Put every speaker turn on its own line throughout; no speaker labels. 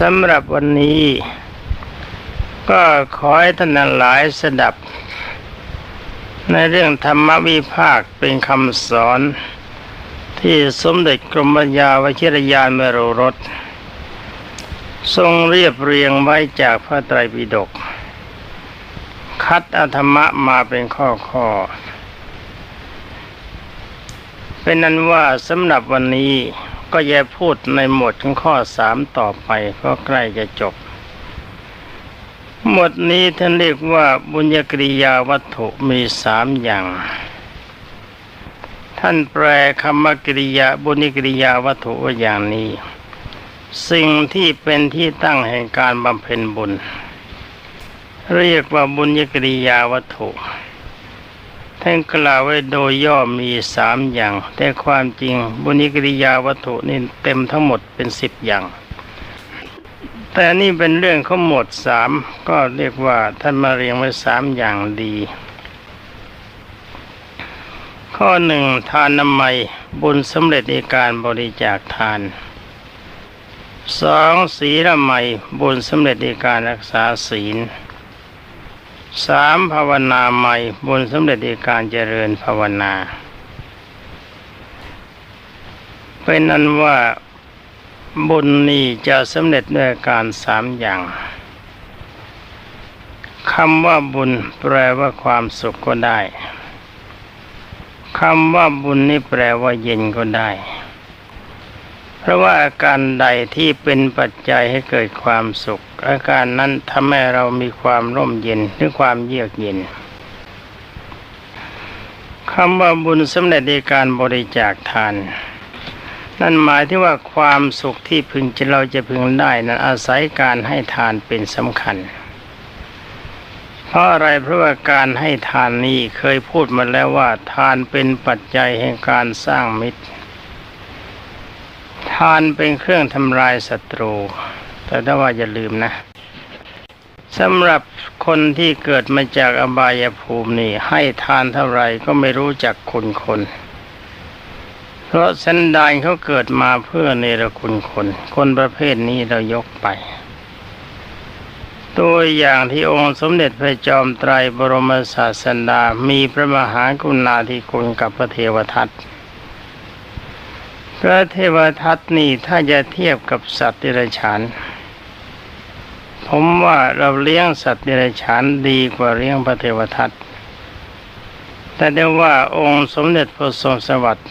สำหรับวันนี้ ก็ขอให้ท่านหลายสดับ ในเรื่องธรรมวิภาคเป็นคำสอน ที่สมเด็จกรมปัญญาวชิรยานเมรุรสทรงเรียบเรียงไว้จากพระไตรปิฎกคัดอธรรมะมาเป็นข้อข้อ เป็นนั้นว่าสำหรับวันนี้ ก็จะพูดในหมวดของข้อสามต่อไปเพราะใกล้จะจบ หมวดนี้ท่านเรียกว่าบุญญกริยาวัตถุมีสามอย่าง ท่านแปลคำว่ากริยาบุญญกริยาวัตถุว่าอย่างนี้ สิ่งที่เป็นที่ตั้งแห่งการบำเพ็ญบุญ เรียกว่าบุญญกริยาวัตถุ ท่านกล่าวไว้โดยย่อมีสามอย่าง แต่ความจริงบุญกริยาวัตถุนี่เต็มทั้งหมดเป็นสิบอย่าง แต่นี่เป็นเรื่องเขาหมดสามก็เรียกว่าท่านมาเรียงไว้สามอย่างดี ข้อหนึ่งทานน้ำไมบุญสำเร็จในการบริจาคทานสองศีลไมบุญสำเร็จในการรักษาศีล สามภาวนาใหม่บุญสำเร็จในการเจริญภาวนา เป็นนั้นว่าบุญนี้จะสำเร็จด้วยการสามอย่างคำว่าบุญแปลว่าความสุขก็ได้คำว่าบุญนี่แปลว่าเย็นก็ได้ เพราะว่าอาการใดที่เป็นปัจจัยให้เกิดความสุข อาการนั้นทำให้เรามีความร่มเย็นหรือความเยือกเย็นคำว่าบุญสำเร็จในการบริจาคทาน นั่นหมายที่ว่าความสุขที่พึงจะเราจะพึงได้นั้นอาศัยการให้ทานเป็นสำคัญ เพราะอะไรเพราะว่าการให้ทานนี้เคยพูดมาแล้วว่าทานเป็นปัจจัยแห่งการสร้างมิตร ทานเป็นเครื่องทำลายศัตรู แต่ถ้าว่าอย่าลืมนะสำหรับคนที่เกิดมาจากอบายภูมินี่ ให้ทานเท่าไรก็ไม่รู้จักคุณคน เพราะสันดานเขาเกิดมาเพื่อเนรคุณคน คนประเภทนี้เรายกไป ตัวอย่างที่องค์สมเด็จพระจอมไตรบรมศาสดามีพระมหากรุณาธิคุณกับพระเทวทัต พระเทวทัตนี่ถ้าจะเทียบกับสัตว์เดรัจฉาน ผมว่าเราเลี้ยงสัตว์เดรัจฉานดีกว่าเลี้ยงพระเทวทัตแต่ได้ว่าองค์สมเด็จพระทรงสวัสดิ์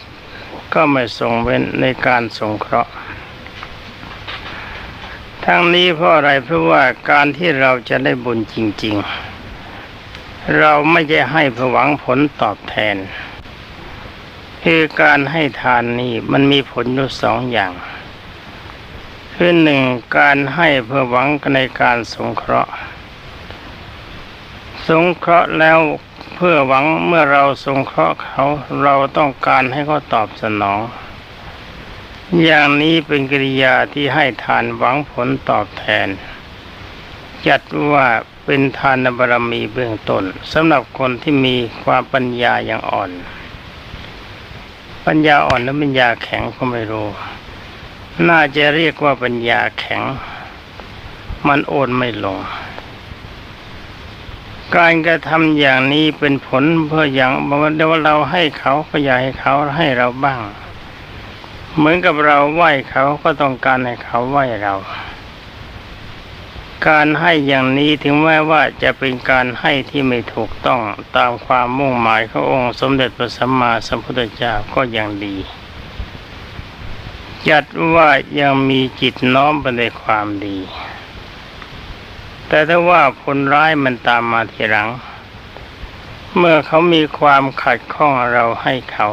ก็ไม่ทรงเว้นในการสงเคราะห์ ทั้งนี้เพราะอะไรเพราะว่าการที่เราจะได้บุญจริง ๆ เราไม่ใช่ให้เพื่อหวังผลตอบแทน คือการให้ทานนี่มันมีผลอยู่สองอย่างคือหนึ่งการให้เพื่อหวังในการสงเคราะห์ สงเคราะห์แล้วเพื่อหวังเมื่อเราสงเคราะห์เขาเราต้องการให้เขาตอบสนอง อย่างนี้เป็นกิริยาที่ให้ทานหวังผลตอบแทน จัดว่าเป็นทานบารมีเบื้องต้นสำหรับคนที่มีความปัญญาอย่างอ่อน ปัญญาอ่อนและปัญญาแข็งก็ไม่รู้ น่าจะเรียกว่าปัญญาแข็ง มันโอนไม่ลง การกระทำอย่างนี้เป็นผลเพื่ออย่างบอกว่าเราให้เขาก็อยากให้เขาให้เราบ้าง เหมือนกับเราไหว้เขาก็ต้องการให้เขาไหว้เรา การให้อย่างนี้ถึงแม้ว่าจะเป็นการให้ที่ไม่ถูกต้องตามความมุ่งหมายขององค์สมเด็จพระสัมมาสัมพุทธเจ้าก็ยังดี จัดว่ายังมีจิตน้อมไปในความดี แต่ถ้าว่าผลร้ายมันตามมาทีหลัง เมื่อเขามีความขัดข้องเราให้เขา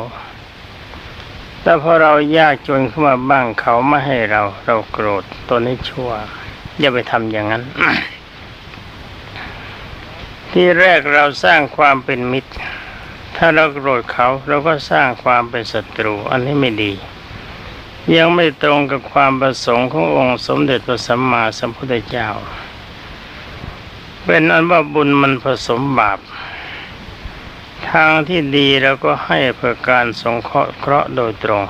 แต่พอเรายากจนขึ้นมาบ้างเขาไม่ให้เราเราโกรธตัวนี้ชั่ว อย่าไปทำอย่างนั้น ที่แรกเราสร้างความเป็นมิตร ถ้าเราโกรธเขาเราก็สร้างความเป็นศัตรู อันนี้ไม่ดี ยังไม่ตรงกับความประสงค์ขององค์สมเด็จพระสัมมาสัมพุทธเจ้า เป็นอันว่าบุญมันผสมบาปทางที่ดีเราก็ให้เพื่อการสงเคราะห์เคราะห์โดยตรง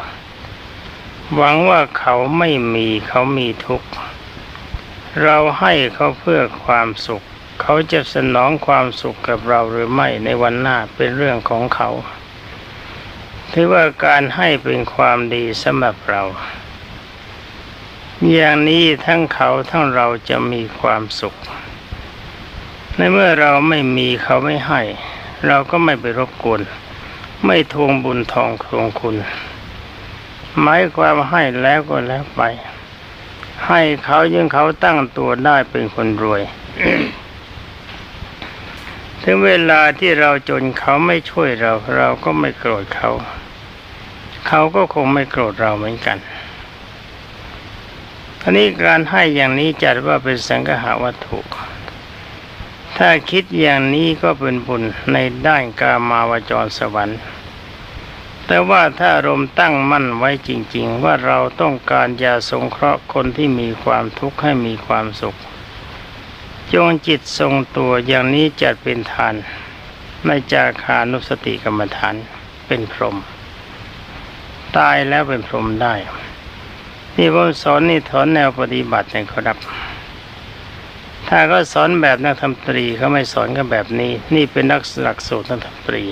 หวังว่าเขาไม่มีเขามีทุกข์ เราให้เขาเพื่อความสุข เขาจะสนองความสุขกับเราหรือไม่ในวันหน้าเป็นเรื่องของเขาถือว่าการให้เป็นความดีสำหรับเรา อย่างนี้ทั้งเขาทั้งเราจะมีความสุข ในเมื่อเราไม่มีเขาไม่ให้ เราก็ไม่ไปรบกวน ไม่ทวงบุญทองทวงคุณ หมายความให้แล้วก็แล้วไป ให้เขายังเขาตั้งตัวได้เป็นคนรวย ถึงเวลาที่เราจนเขาไม่ช่วยเรา เราก็ไม่โกรธเขา เขาก็คงไม่โกรธเราเหมือนกันทีนี้การให้อย่างนี้จัดว่าเป็นสังฆาวัตถุ ถ้าคิดอย่างนี้ก็เป็นบุญในด้านกามาวจรสวรรค์ แต่ว่าถ้าอารมณ์ตั้งมั่นไว้จริง ๆ ว่าเราต้องการยาสงเคราะห์คนที่มีความทุกข์ให้มีความสุข จงจิตทรงตัวอย่างนี้จัดเป็นทานในจาคานุสติกรรมฐานเป็นพรหมตายแล้วเป็นพรหมได้ที่ผมสอนนี่ถอนแนวปฏิบัตินะครับ ถ้าก็สอนแบบนักธรรมตรีเขาไม่สอนกันแบบนี้ นี่เป็นนักหลักสูตรนักธรรมตรี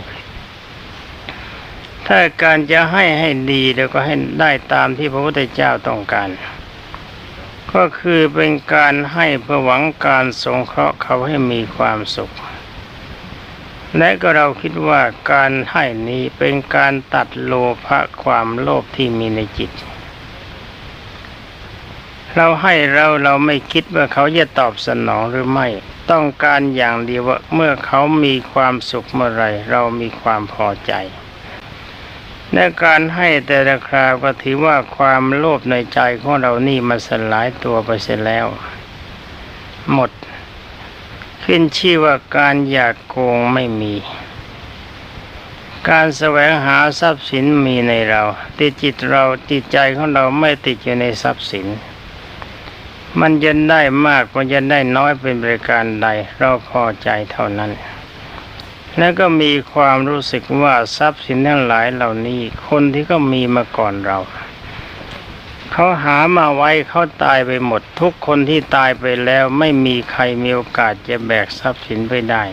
ถ้าการจะให้ให้ดีแล้วก็ให้ได้ตามที่พระพุทธเจ้าต้องการ ก็คือเป็นการให้เพื่อหวังการสงเคราะห์เขาให้มีความสุข และก็เราคิดว่าการให้นี้เป็นการตัดโลภะความโลภที่มีในจิต เราให้เราเราไม่คิดว่าเขาจะตอบสนองหรือไม่ต้องการอย่างเดียวว่าเมื่อเขามีความสุขเมื่อไรเรามีความพอใจ ในการให้แต่ละคราวก็ถือว่าความโลภในใจของเรานี่มันสลายตัวไปเสียแล้ว หมด ขึ้นชื่อว่าการอยากโกงไม่มี การแสวงหาทรัพย์สินมีในเราติดจิตเราจิตใจของเราไม่ติดอยู่ในทรัพย์สิน มันจะได้มากมันจะได้น้อยเป็นบริการใด เราพอใจเท่านั้น แล้วก็มีความรู้สึกว่าทรัพย์สินทั้งหลายเหล่านี้ คนที่ก็มีมาก่อนเรา เขาหามาไว้เขาตายไปหมด ทุกคนที่ตายไปแล้วไม่มีใครมีโอกาสจะแบกทรัพย์สินไปได้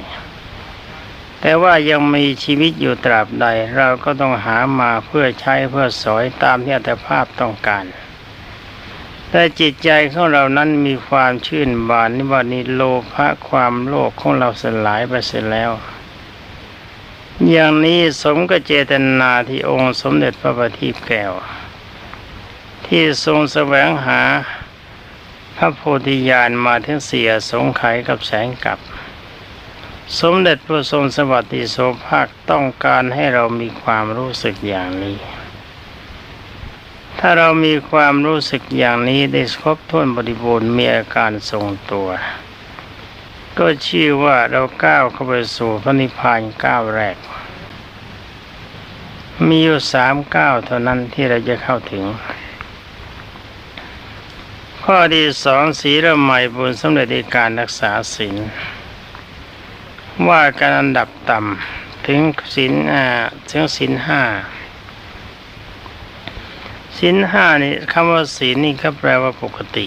แต่ว่ายังมีชีวิตอยู่ตราบใด เราก็ต้องหามาเพื่อใช้เพื่อสอยตามที่อัตภาพต้องการแต่จิตใจของเรานั้นมีความชื่นบานนิวานิโลภะความโลภของเราสลายไปเสียแล้ว อย่างนี้สมกับเจตนาที่องค์สมเด็จพระบัณฑิตแก้ว ที่ทรงแสวงหาพระโพธิญาณมาถึงเสียสงไขกับแสงกับ สมเด็จพระทรงสวัสดิโสภาคต้องการให้เรามีความรู้สึกอย่างนี้ ถ้าเรามีความรู้สึกอย่างนี้ได้ครบถ้วนบริบูรณ์มีอาการทรงตัว ก็ชื่อว่าเราก้าวเข้าไปสู่พระนิพพานก้าวแรก มีอยู่สามก้าวเท่านั้นที่เราจะเข้าถึง ข้อที่สองศีลใหม่บุญสำเร็จในการรักษาศีลว่าการอันดับต่ำถึงศีลอ่าถึงศีลห้าศีลห้านี่คำว่าศีลนี่ก็แปลว่าปกติ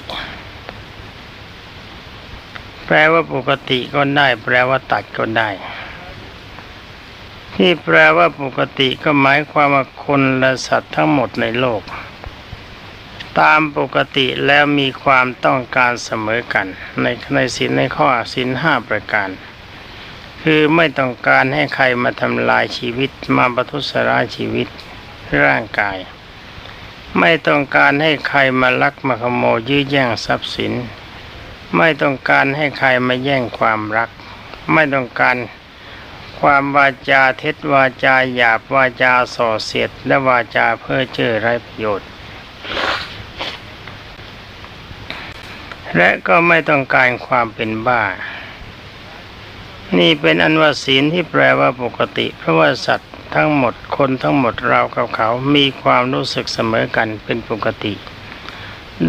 แปลว่าปกติก็ได้ แปลว่าตัดก็ได้ ที่แปลว่าปกติก็หมายความว่าคนและสัตว์ทั้งหมดในโลก ตามปกติแล้วมีความต้องการเสมอกัน ในในศีลในข้อศีลห้าประการ คือไม่ต้องการให้ใครมาทำลายชีวิตมาประทุษร้ายชีวิตร่างกาย ไม่ต้องการให้ใครมาลักมาขโมยยื้อแย่งทรัพย์สิน ไม่ต้องการให้ใครมาแย่งความรัก ไม่ต้องการความวาจาเท็จวาจาหยาบวาจาส่อเสียดและวาจาเพื่อเจอไรประโยชน์ และก็ไม่ต้องการความเป็นบ้า นี่เป็นอันว่าศีลที่แปลว่าปกติ เพราะว่าสัตว์ทั้งหมดคนทั้งหมดเรากับเขา มีความรู้สึกเสมอกันเป็นปกติ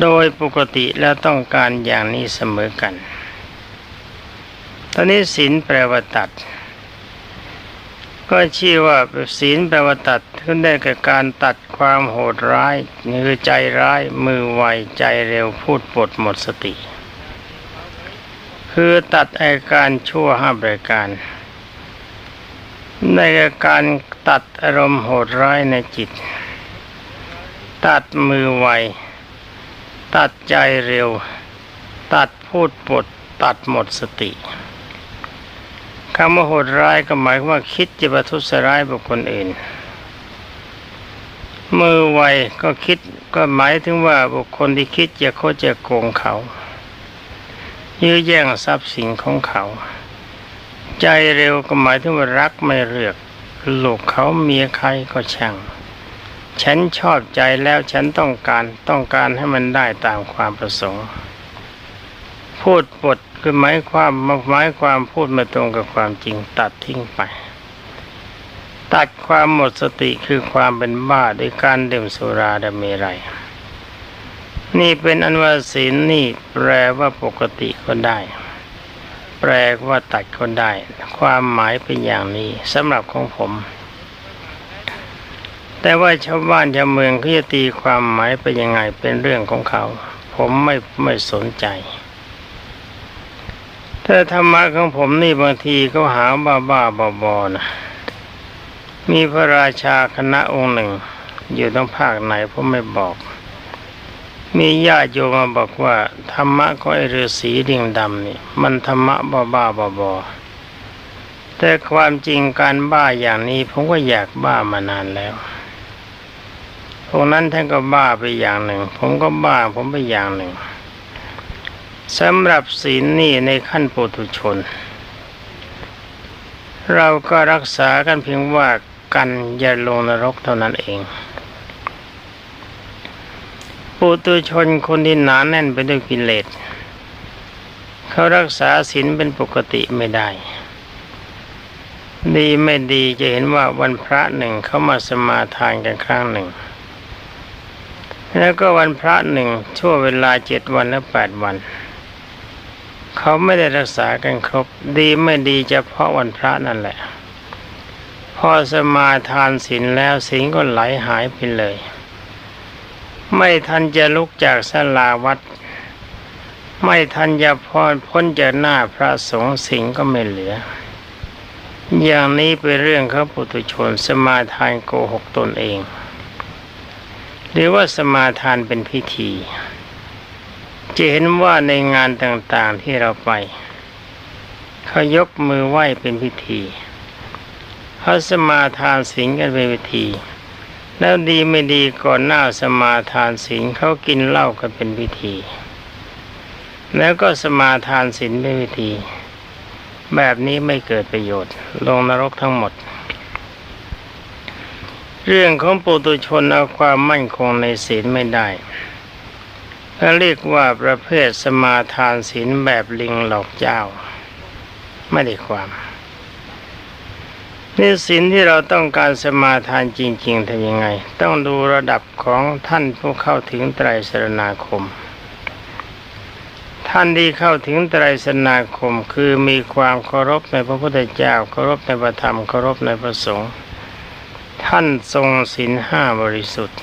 โดยปกติแล้วต้องการอย่างนี้เสมอกัน ตอนนี้ศีลแปลว่าตัด ก็ชื่อว่าศีลแปลว่าตัดขึ้นได้กับการตัดความโหดร้ายคือใจร้าย มือไวใจเร็วพูดปดหมดสติ คือตัดอาการชั่วห้าประการ ในการตัดอารมณ์โหดร้ายในจิต ตัดมือไว ตัดใจเร็ว ตัดพูดปดตัดหมดสติคำว่าโหดร้ายก็หมายว่าคิดจะประทุษร้ายบุคคลอื่น มือไวก็คิดก็หมายถึงว่าบุคคลที่คิดจะโคจะโกงเขา ยื้อแย่งทรัพย์สินของเขา ใจเร็วก็หมายถึงว่ารักไม่เลือกลูกเขาเมียใครก็ช่าง ฉันชอบใจแล้วฉันต้องการต้องการให้มันได้ตามความประสงค์ พูดปดคือหมายความหมายความพูดมาตรงกับความจริงตัดทิ้งไป ตัดความหมดสติคือความเป็นบ้าด้วยการดื่มสุราดเมรัยนี่เป็นอันว่าศีลนี่แปลว่าปกติก็ได้ แปลว่าตัดก็ได้ ความหมายเป็นอย่างนี้สำหรับของผม แต่ว่าชาวบ้านชาวเมืองเขาจะตีความหมายเป็นยังไงเป็นเรื่องของเขา ผมไม่ไม่สนใจแต่ธรรมะของผมนี่บางทีเขาหาบ้าบ้าบอบอนะมีพระราชาคณะองค์หนึ่ง อยู่ต้องภาคไหนผมไม่บอก มีญาติโยมมาบอกว่า ธรรมะของไอฤาษีดิ่งดำนี่มันธรรมะบ้าบ้าบอบอแต่ความจริงการบ้าอย่างนี้ผมก็อยากบ้ามานานแล้ว พวกนั้นท่านก็บ้าไปอย่างหนึ่ง ผมก็บ้าผมไปอย่างหนึ่งสำหรับศีลนี่ในขั้นปุถุชน เราก็รักษากันเพียงว่ากันอย่าลงนรกเท่านั้นเองปุถุชนคนที่หนาแน่นไปด้วยกิเลสเขารักษาศีลเป็นปกติไม่ได้ ดีไม่ดีจะเห็นว่าวันพระหนึ่งเขามาสมาทานกันครั้งหนึ่ง แล้วก็วันพระหนึ่งชั่วเวลาเจ็ดวันและแปดวัน เขาไม่ได้รักษากันครบ ดีไม่ดีเฉพาะวันพระนั่นแหละ พอสมาทานศีลแล้วศีลก็ไหลหายไปเลย ไม่ทันจะลุกจากสลาวัด ไม่ทันจะพรพ้นจากหน้าพระสงฆ์ศีลก็ไม่เหลือ อย่างนี้เป็นเรื่องเขาปุถุชนสมาทานโกหกตนเอง หรือว่าสมาทานเป็นพิธี จะเห็นว่าในงานต่างๆที่เราไป เขายกมือไหว้เป็นพิธีเขาสมาทานศีลกันเป็นพิธี แล้วดีไม่ดีก่อนหน้าสมาทานศีลเขากินเหล้ากันเป็นพิธี แล้วก็สมาทานศีลเป็นพิธี แบบนี้ไม่เกิดประโยชน์ ลงนรกทั้งหมด เรื่องของปุตุชนเอาความมั่นคงในศีลไม่ได้เขาเรียกว่าประเภทสมาทานศีลแบบลิงหลอกเจ้า ไม่ได้ความนี่ศีลที่เราต้องการสมาทานจริง ๆทำยังไง ต้องดูระดับของท่านผู้เข้าถึงไตรสรณาคม ท่านที่เข้าถึงไตรสรณาคมคือมีความเคารพในพระพุทธเจ้าเคารพในพระธรรมเคารพในพระสงฆ์ ท่านทรงศีลห้าบริสุทธิ์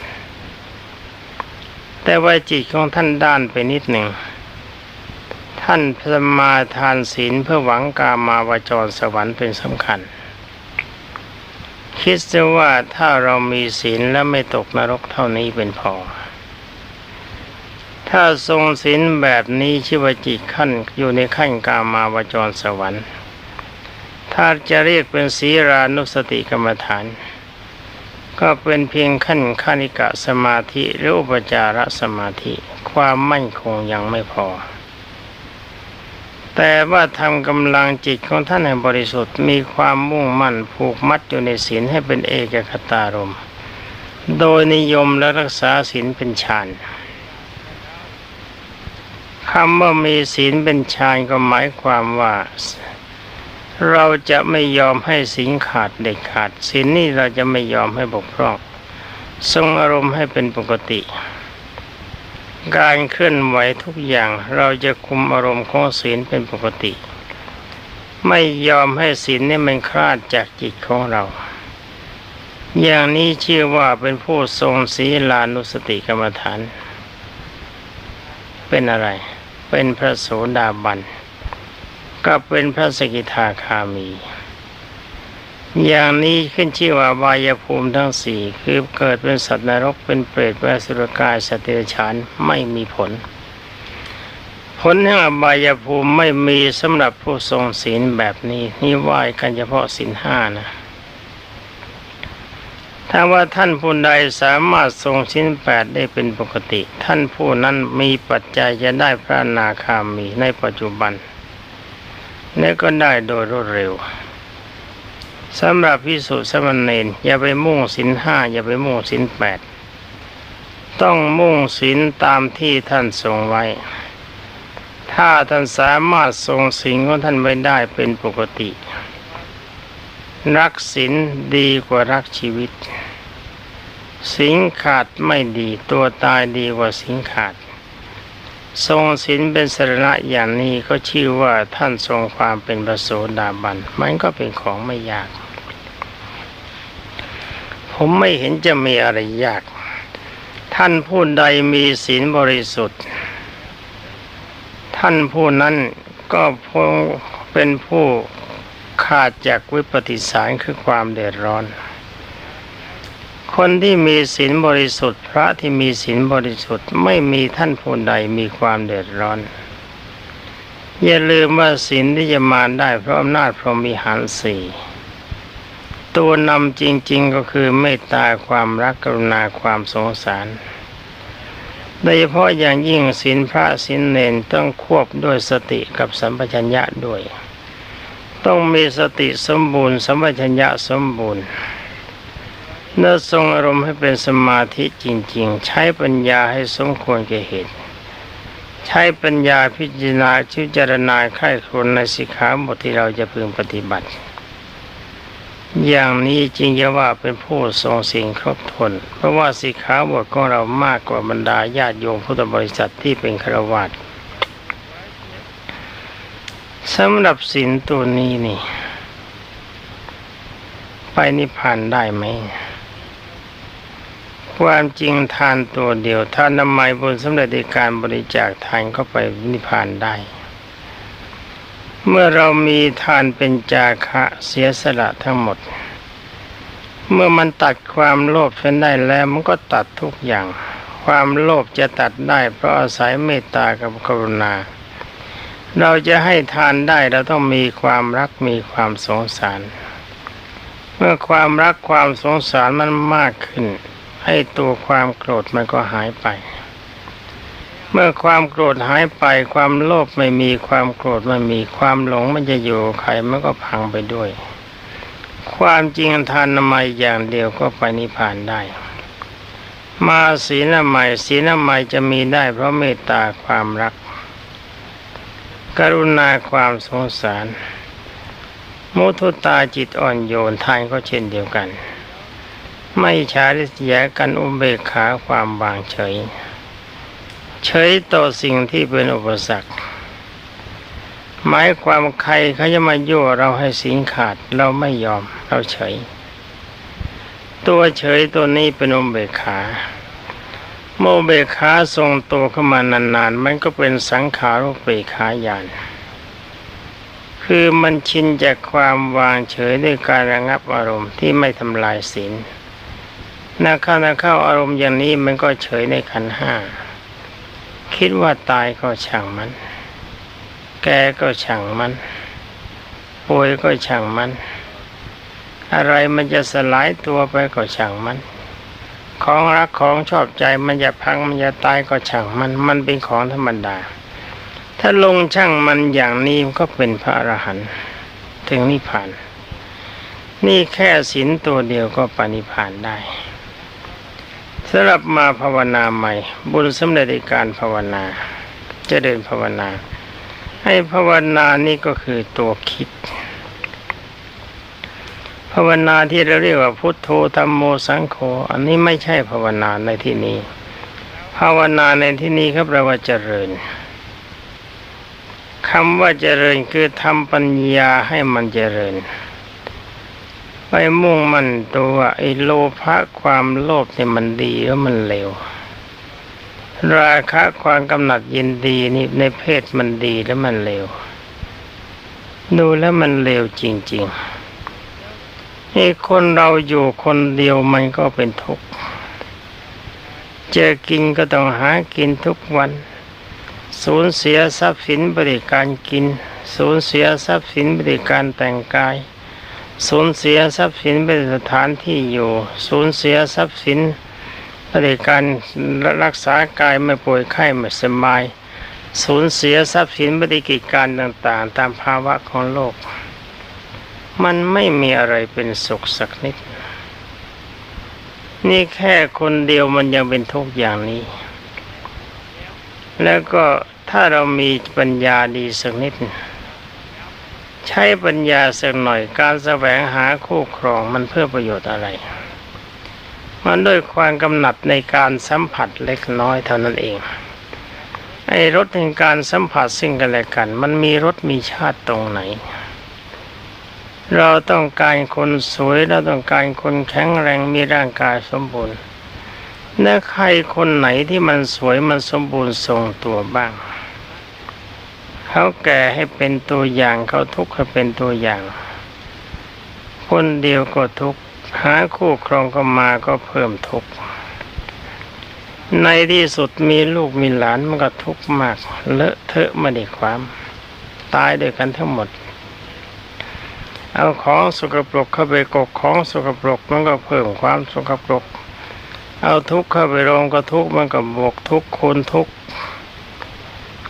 แต่ว่าจิตของท่านด้านไปนิดหนึ่ง ท่านสมาทานศีลเพื่อหวังกามาวจรสวรรค์เป็นสำคัญ คิดซะว่าถ้าเรามีศีลและไม่ตกนรกเท่านี้เป็นพอ ถ้าทรงศีลแบบนี้ชื่อว่าจิตขั้นอยู่ในขั้นกามาวจรสวรรค์ถ้าจะเรียกเป็นศีรานุสติกรรมฐาน ก็เป็นเพียงขั้นขานิกะสมาธิหรืออุปจารสมาธิ ความมั่นคงยังไม่พอ แต่ว่าทำกำลังจิตของท่านให้บริสุทธิ์มีความมุ่งมั่นผูกมัดอยู่ในศีลให้เป็นเอกคตารม โดยนิยมและรักษาศีลเป็นฌานคำว่ามีศีลเป็นฌานก็หมายความว่า เราจะไม่ยอมให้ศีลขาดเด็ดขาดศีลนี่เราจะไม่ยอมให้บกพร่องทรงอารมณ์ให้เป็นปกติ การเคลื่อนไหวทุกอย่างเราจะคุมอารมณ์ของศีลเป็นปกติ ไม่ยอมให้ศีลนี่มันคลาดจากจิตของเรา อย่างนี้ชื่อว่าเป็นผู้ทรงศีลานุสติกรรมฐาน เป็นอะไร เป็นพระโสดาบัน ก็เป็นพระสกิทาคามี อย่างนี้ขึ้นชื่อว่าบายภูมิทั้งสี่คือเกิดเป็นสัตว์นรกเป็นเปรตเป็นสุรกายสตว์เดรัจฉานไม่มีผล ผลแห่งอบายภูมิไม่มีสำหรับผู้ทรงศีลแบบนี้นี่ไหว้กันเฉพาะศีลห้านะถ้าว่าท่านผู้ใดสามารถทรงชิ้นแปดได้เป็นปกติ ท่านผู้นั้นมีปัจจัยจะได้พระนาคามีในปัจจุบัน และก็ได้โดยรวดเร็วสำหรับพิสุสมณเณรอย่าไปมุ่งสินห้าอย่าไปมุ่งสินแปดต้องมุ่งสินตามที่ท่านทรงไว้ ถ้าท่านสามารถทรงสิงของท่านไว้ได้เป็นปกติ รักศีลดีกว่ารักชีวิต สิงขาดไม่ดีตัวตายดีกว่าสิงขาด ทรงศีลเป็นสรณะอย่างนี้ก็ชื่อว่าท่านทรงความเป็นพระโสดาบันมันก็เป็นของไม่ยาก ผมไม่เห็นจะมีอะไรยาก ท่านผู้ใดมีศีลบริสุทธิ์ ท่านผู้นั้นก็คงเป็นผู้ขาดจากวิปฏิสารคือความเดือดร้อน คนที่มีศีลบริสุทธิ์ พระที่มีศีลบริสุทธิ์ไม่มีท่านผู้ใดมีความเดือดร้อน อย่าลืมว่าศีลที่จะมาได้เพราะอำนาจพรหมีหารสี่ตัวนำจริง ๆก็คือเมตตาความรักกรุณาความสงสารโดยเฉพาะอย่างยิ่งศีลพระศีลเนนต้องควบด้วยสติกับสัมปชัญญะด้วย ต้องมีสติสมบูรณ์สัมปชัญญะสมบูรณ์ นื้อทรงอารมณ์ให้เป็นสมาธิจริง ๆ ใช้ปัญญาให้สมควรแก่เหตุ ใช้ปัญญาพิจารณาชิจารณาไข้ครวนในสิกขาบทที่เราจะพึงปฏิบัติ อย่างนี้จริงจะว่าเป็นผู้ทรงสิ่งครบถ้วนเพราะว่าสิกขาบทของเรามากกว่าบรรดาญาติโยมพุทธบริษัทที่เป็นฆราวาสสำหรับศีลตัวนี้นี่ ไปนิพพานได้ไหม ความจริงทานตัวเดียวทานนำไมบุญสำเร็จในการบริจาคทานเข้าไปนิพพานได้ เมื่อเรามีทานเป็นจาคะเสียสละทั้งหมด เมื่อมันตัดความโลภฉันได้แล้วมันก็ตัดทุกอย่าง ความโลภจะตัดได้เพราะอาศัยเมตตากับกรุณา เราจะให้ทานได้เราต้องมีความรักมีความสงสาร เมื่อความรักความสงสารมันมากขึ้น ให้ตัวความโกรธมันก็หายไป เมื่อความโกรธหายไป ความโลภไม่มีความโกรธไม่มีความหลงมันจะอยู่ใครมันก็พังไปด้วย ความจริงทานนามัยอย่างเดียวก็ไปนิพพานได้ มาศีลใหม่ศีลใหม่จะมีได้เพราะเมตตาความรัก กรุณาความสงสารมุทุตาจิตอ่อนโยนทานก็เช่นเดียวกัน ไม่ชาริษยากันอุเบกขาความวางเฉย เฉยต่อสิ่งที่เป็นอุปสรรค หมายความใครเขาจะมายั่วเราให้สิงขาดเราไม่ยอมเราเฉย ตัวเฉยตัวนี้เป็นอุเบกขาโมเบกขาทรงตัวเข้ามานานๆ มันก็เป็นสังขารุเบกขาญาณคือมันชินจากความวางเฉยด้วยการระงับอารมณ์ที่ไม่ทำลายศีล นาเข้านาเข้าอารมณ์อย่างนี้มันก็เฉยในขันห้า คิดว่าตายก็ช่างมัน แกก็ช่างมันป่วยก็ช่างมัน อะไรมันจะสลายตัวไปก็ช่างมัน ของรักของชอบใจมันจะพังมันจะตายก็ช่างมัน มันเป็นของธรรมดา ถ้าลงช่างมันอย่างนี้ก็เป็นพระอรหันต์ถึงนิพพาน นี่แค่ศีลตัวเดียวก็ปณิพพานได้ สำหรับมาภาวนาใหม่ บุญสำเร็จในการภาวนาจะเดินภาวนา ให้ภาวนานี่ก็คือตัวคิด ภาวนาที่เราเรียกว่าพุทโธธรรมโมสังโฆอันนี้ไม่ใช่ภาวนาในที่นี้ ภาวนาในที่นี้ครับเราว่าเจริญคำว่าเจริญคือทำปัญญาให้มันเจริญ ไปมุ่งมั่นตัวไอ้โลภะความโลภเนี่ยมันดีหรือมันเลวราคะความกำหนัดยินดีนี่ในเพศมันดีหรือมันเลวดูแล้วมันเลวจริงๆไอ้คนเราอยู่คนเดียวมันก็เป็นทุกข์เจอกินก็ต้องหากินทุกวัน สูญเสียทรัพย์สินบริการกิน สูญเสียทรัพย์สินบริการแต่งกาย สูญเสียทรัพย์สินเป็นสถานที่อยู่ สูญเสียทรัพย์สินบริการรักษากายไม่ป่วยไข้ไม่สบาย สูญเสียทรัพย์สินบริกิจการต่างๆ ตามภาวะของโลก มันไม่มีอะไรเป็นสุขสักนิด นี่แค่คนเดียวมันยังเป็นทุกข์อย่างนี้ แล้วก็ถ้าเรามีปัญญาดีสักนิด ใช้ปัญญาสักหน่อยการแสวงหาคู่ครองมันเพื่อประโยชน์อะไร มันด้วยความกำหนัดในการสัมผัสเล็กน้อยเท่านั้นเอง ไอ้รถแห่งการสัมผัสซึ่งกันและกัน มันมีรถมีชาติตรงไหน เราต้องการคนสวยเราต้องการคนแข็งแรงมีร่างกายสมบูรณ์และใครคนไหนที่มันสวยมันสมบูรณ์ทรงตัวบ้าง เขาแก่ให้เป็นตัวอย่าง เขาทุกข์ให้เป็นตัวอย่าง คนเดียวก็ทุกข์หาคู่ครองก็มาก็เพิ่มทุกข์ในที่สุดมีลูกมีหลานมันก็ทุกข์มาก เลอะเทอะไม่ได้ความ ตายด้วยกันทั้งหมด เอาของสกปรกเข้าไปกกของสกปรกมันก็เพิ่มความสกปรก เอาทุกข์เข้าไปรวมก็ทุกข์มันก็บวกทุกข์คูณทุกข์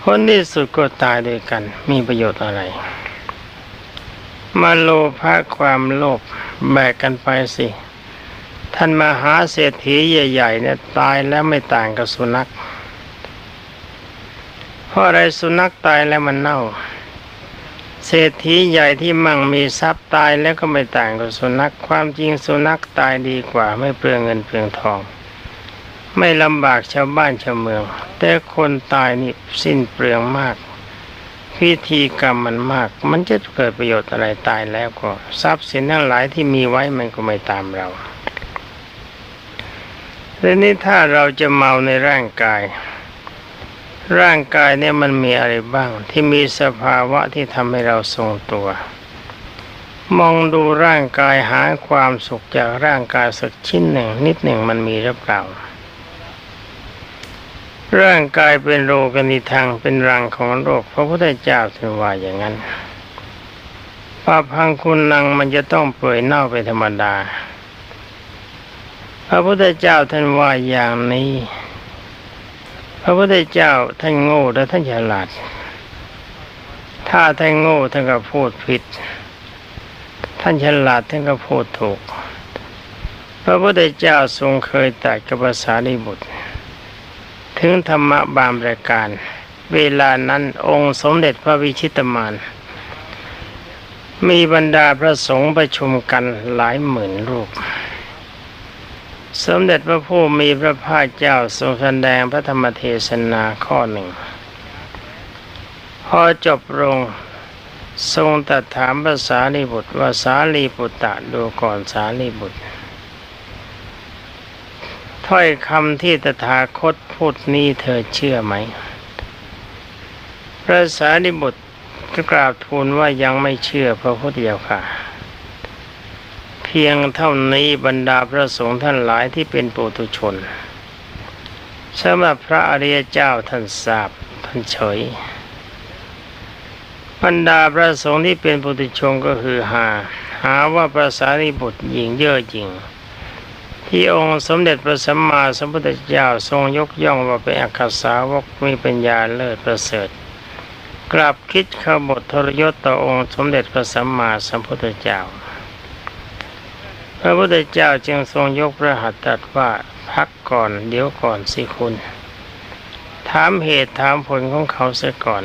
คนที่สุดก็ตายด้วยกัน มีประโยชน์อะไร มาโลภะความโลภแบกกันไปสิ ท่านมาหาเศรษฐีใหญ่ๆเนี่ยตายแล้วไม่ต่างกับสุนัขเพราะอะไรสุนัขตายแล้วมันเน่า เศรษฐีใหญ่ที่มั่งมีทรัพย์ตายแล้วก็ไม่ต่างกับสุนัขความจริงสุนัขตายดีกว่าไม่เปลืองเงินเปลืองทอง ไม่ลำบากชาวบ้านชาวเมือง แต่คนตายนี่สิ้นเปลืองมาก พิธีกรรมมันมาก มันจะเกิดประโยชน์อะไรตายแล้วก็ ทรัพย์สินทั้งหลายที่มีไว้มันก็ไม่ตามเราทีนี้ถ้าเราจะเมาในร่างกาย ร่างกายเนี่ยมันมีอะไรบ้าง ที่มีสภาวะที่ทำให้เราทรงตัว มองดูร่างกายหาความสุขจากร่างกายสักชิ้นหนึ่ง นิดหนึ่งมันมีหรือเปล่า ร่างกายเป็นโรคนิทังเป็นรังของโรคพระพุทธเจ้าถือว่าอย่างนั้นปาพังคุณนังมันจะต้องเปื่อยเน่าเป็นธรรมดา พระพุทธเจ้าท่านว่าอย่างนี้ พระพุทธเจ้าท่านโง่และท่านฉลาด ถ้าท่านโง่ท่านก็พูดผิด ท่านฉลาดท่านก็พูดถูก พระพุทธเจ้าทรงเคยตรัสกับภาษาลิบุตร ถึงธรรมะบางประการ เวลานั้นองค์สมเด็จพระวิชิตมาน มีบรรดาพระสงฆ์ประชุมกันหลายหมื่นรูป สมเด็จพระผู้มีพระภาคเจ้าทรงแสดงพระธรรมเทศนาข้อหนึ่ง พอจบลงทรงตรัสถามภาษาลีบุตรว่าสาลีบุตรดูก่อนสาลีบุตร ถ้อยคำที่ตถาคตพูดนี้เธอเชื่อไหม พระสารีบุตรกราบทูลว่ายังไม่เชื่อพระพุทธเจ้าค่ะ เพียงเท่านี้บรรดาพระสงฆ์ท่านหลายที่เป็นปุถุชนสำหรับพระอริยเจ้าท่านทราบท่านเฉยบรรดาพระสงฆ์ที่เป็นปุถุชนก็คือหา หาว่าพระสารีบุตรหญิงเย่อหยิ่ง ที่องค์สมเด็จพระสัมมาสัมพุทธเจ้าทรงยกย่องว่าเป็นอักษาวกมีปัญญาเลิศประเสริฐ กลับคิดขบฏทรยศต่อองค์สมเด็จพระสัมมาสัมพุทธเจ้า พระพุทธเจ้าจึงทรงยกพระหัตถ์ตรัสว่าพักก่อนเดี๋ยวก่อนสิคุณ ถามเหตุถามผลของเขาเสียก่อน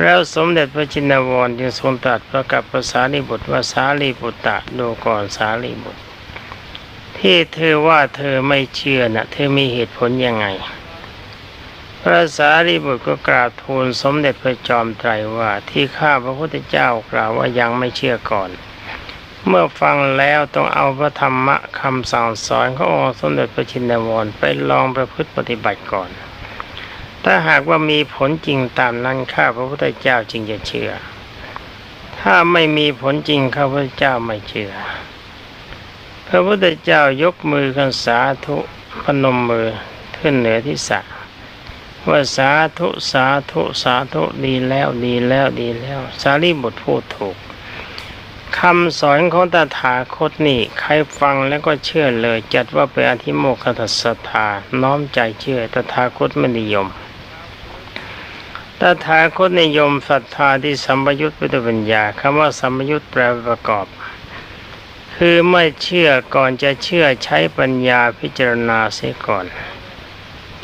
แล้วสมเด็จพระจินวรจึงทรงตรัสประกับภาษาลิบุตรว่าสาลีบุตรดูก่อนสาลีบุตร ที่เธอว่าเธอไม่เชื่อนะ่ะ เธอมีเหตุผลยังไง พระสารีบุตรก็กราบทูลสมเด็จพระจอมไตรว่าที่ข้าพระพุทธเจ้ากล่าวว่ายังไม่เชื่อก่อน เมื่อฟังแล้วต้องเอาพระธรรมะคำสั่งสอนขององค์สมเด็จพระชินวรไปลองประพฤติปฏิบัติก่อน ถ้าหากว่ามีผลจริงตามนั้นข้าพระพุทธเจ้าจึงจะเชื่อ ถ้าไม่มีผลจริงข้าพเจ้าไม่เชื่อ พระพุทธเจ้ายกมือกันสาธุพนมมือขึ้นเหนือที่สระว่าสาธุสาธุสาธุดีแล้วดีแล้วดีแล้ว สารีบุตรพูดถูกคำสอนของตถาคตนี่ใครฟังแล้วก็เชื่อเลย จัดว่าเป็นอธิโมกขตศรัทธาน้อมใจเชื่อตถาคตไม่นิยมตถาคตนิยมศรัทธาที่สัมปยุตไปด้วยปัญญาคำว่าสัมปยุตแปลว่าประกอบ คือไม่เชื่อก่อนจะเชื่อใช้ปัญญาพิจารณาเสียก่อน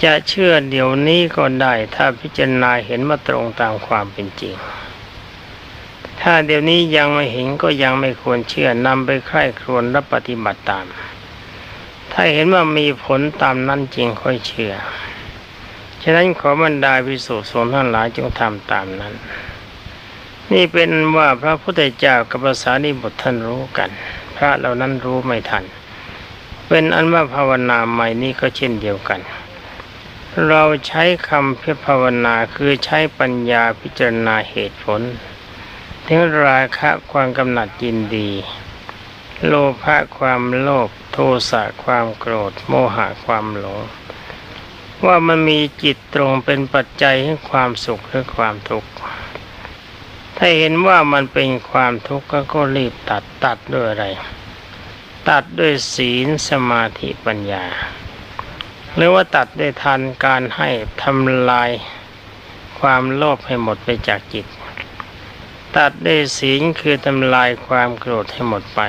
จะเชื่อเดี๋ยวนี้ก็ได้ถ้าพิจารณาเห็นมาตรงตามความเป็นจริง ถ้าเดี๋ยวนี้ยังไม่เห็นก็ยังไม่ควรเชื่อนำไปใคร่ครวญและปฏิบัติตาม ถ้าเห็นว่ามีผลตามนั้นจริงค่อยเชื่อ ฉะนั้นขอบรรดาพิสุสงฆ์ทั้งหลายจงทำตามนั้น นี่เป็นว่าพระพุทธเจ้ากับภาษานิบุตรท่านรู้กัน ระเหล่านั้นรู้ไม่ทัน เป็นอันว่าภาวนาใหม่นี้ก็เช่นเดียวกัน เราใช้คำเพื่อภาวนาคือใช้ปัญญาพิจารณาเหตุผลถึงราคะความกำหนัดยินดี โลภะความโลภโทสะความโกรธ โมหะความหลงว่ามันมีจิตตรงเป็นปัจจัยให้ความสุขหรือความทุกข์ ถ้าเห็นว่ามันเป็นความทุกข์ก็รีบตัดตัดด้วยอะไร ตัดด้วยศีลสมาธิปัญญา หรือว่าตัดด้วยทานการให้ทำลายความโลภให้หมดไปจากจิต ตัดด้วยศีลคือทำลายความโกรธให้หมดไป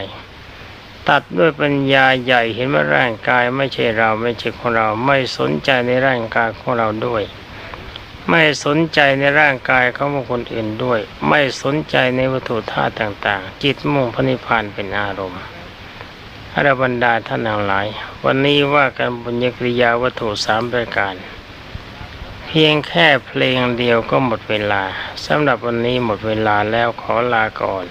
ตัดด้วยปัญญาใหญ่เห็นว่าร่างกายไม่ใช่เราไม่ใช่ของเราไม่สนใจในร่างกายของเราด้วย ไม่สนใจในร่างกายของบุคคลอื่นด้วย ไม่สนใจในวัตถุธาตุต่าง ๆ จิตมุ่งพระนิพพานเป็นอารมณ์อรบรรดาท่านทั้งหลาย วันนี้ว่ากันบุญญกริยาวัตถุสามประการ เพียงแค่เพลงเดียวก็หมดเวลาสำหรับวันนี้หมดเวลาแล้วขอลาก่อน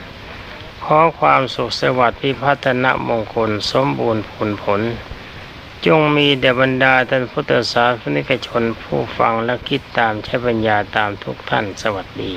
ขอความสุขสวัสดิ์พิพัฒนมงคลสมบูรณ์ผลผล จงมีเดบรรดาท่านพุทธศาสนิกชนผู้ฟังและคิดตามใช้ปัญญาตามทุกท่านสวัสดี